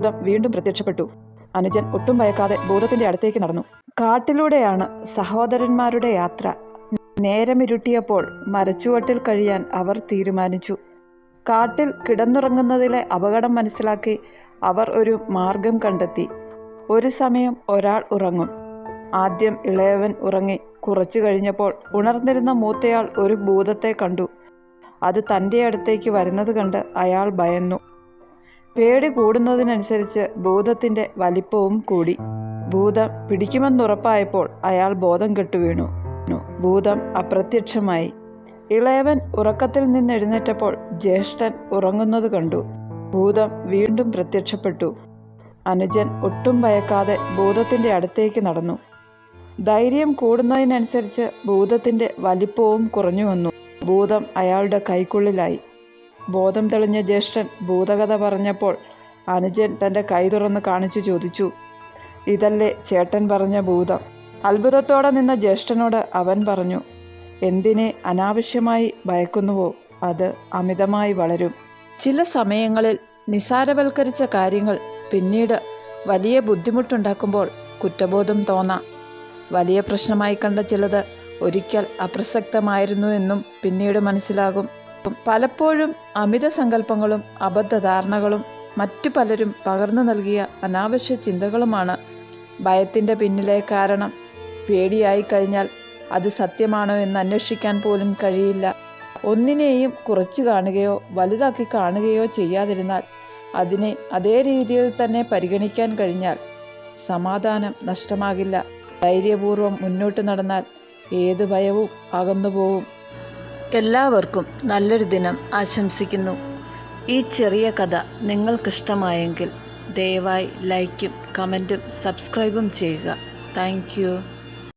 ഭൂതം വീണ്ടും പ്രത്യക്ഷപ്പെട്ടു. അനുജൻ ഒട്ടും ഭയക്കാതെ ഭൂതത്തിന്റെ അടുത്തേക്ക് നടന്നു. കാട്ടിലൂടെയാണ് സഹോദരന്മാരുടെ യാത്ര. നേരമിരുട്ടിയപ്പോൾ മരച്ചുവട്ടിൽ കഴിയാൻ അവർ തീരുമാനിച്ചു. കാട്ടിൽ കിടന്നുറങ്ങുന്നതിലെ അപകടം മനസ്സിലാക്കി അവർ ഒരു മാർഗം കണ്ടെത്തി. ഒരു സമയം ഒരാൾ ഉറങ്ങും. ആദ്യം ഇളയവൻ ഉറങ്ങി കുറച്ചു കഴിഞ്ഞപ്പോൾ ഉണർന്നിരുന്ന മൂത്തയാൾ ഒരു ഭൂതത്തെ കണ്ടു. അത് തന്റെ അടുത്തേക്ക് വരുന്നത് കണ്ട് അയാൾ ഭയന്നു. പേടി കൂടുന്നതിനനുസരിച്ച് ഭൂതത്തിന്റെ വലിപ്പവും കൂടി. ഭൂതം പിടിക്കുമെന്നുറപ്പായപ്പോൾ അയാൾ ബോധം കെട്ടുവീണു ഭൂതം അപ്രത്യക്ഷമായി. ഇളയവൻ ഉറക്കത്തിൽ നിന്ന് എഴുന്നേറ്റപ്പോൾ ജ്യേഷ്ഠൻ ഉറങ്ങുന്നത് കണ്ടു. ഭൂതം വീണ്ടും പ്രത്യക്ഷപ്പെട്ടു. അനുജൻ ഒട്ടും ഭയക്കാതെ ഭൂതത്തിന്റെ അടുത്തേക്ക് നടന്നു. ധൈര്യം കൂടുന്നതിനനുസരിച്ച് ഭൂതത്തിന്റെ വലിപ്പവും കുറഞ്ഞു വന്നു. ഭൂതം അയാളുടെ കൈക്കുള്ളിലായി. ബോധം തെളിഞ്ഞ ജ്യേഷ്ഠൻ ഭൂതകഥ പറഞ്ഞപ്പോൾ അനുജൻ തന്റെ കൈ തുറന്ന് കാണിച്ചു ചോദിച്ചു ഇതല്ലേ ചേട്ടൻ പറഞ്ഞ ഭൂതം? അത്ഭുതത്തോടെ നിന്ന ജ്യേഷ്ഠനോട് അവൻ പറഞ്ഞു എന്തിനെ അനാവശ്യമായി ഭയക്കുന്നുവോ? അത് അമിതമായി വളരും. ചില സമയങ്ങളിൽ നിസാരവൽക്കരിച്ച കാര്യങ്ങൾ പിന്നീട് വലിയ ബുദ്ധിമുട്ടുണ്ടാക്കുമ്പോൾ കുറ്റബോധം തോന്നാം. വലിയ പ്രശ്നമായി കണ്ട ചിലത് ഒരിക്കൽ അപ്രസക്തമായിരുന്നു എന്നും പിന്നീട് മനസ്സിലാകും. പലപ്പോഴും അമിത സങ്കല്പങ്ങളും അബദ്ധധാരണകളും മറ്റു പലരും പകർന്നു നൽകിയ അനാവശ്യ ചിന്തകളുമാണ് ഭയത്തിന്റെ പിന്നിലെ കാരണം. പേടിയായി കഴിഞ്ഞാൽ അത് സത്യമാണോ എന്ന് അന്വേഷിക്കാൻ പോലും കഴിയില്ല. ഒന്നിനെയും കുറച്ചു കാണുകയോ വലുതാക്കി കാണുകയോ ചെയ്യാതിരുന്നാൽ അതിനെ അതേ രീതിയിൽ തന്നെ പരിഗണിക്കാൻ കഴിഞ്ഞാൽ സമാധാനം നഷ്ടമാകില്ല. ധൈര്യപൂർവം മുന്നോട്ട് നടന്നാൽ ഏത് ഭയവും അകന്നുപോവും. എല്ലാവർക്കും നല്ലൊരു ദിനം ആശംസിക്കുന്നു. ഈ ചെറിയ കഥ നിങ്ങൾക്കിഷ്ടമായെങ്കിൽ ദയവായി ലൈക്കും കമന്റും സബ്സ്ക്രൈബും ചെയ്യുക. താങ്ക്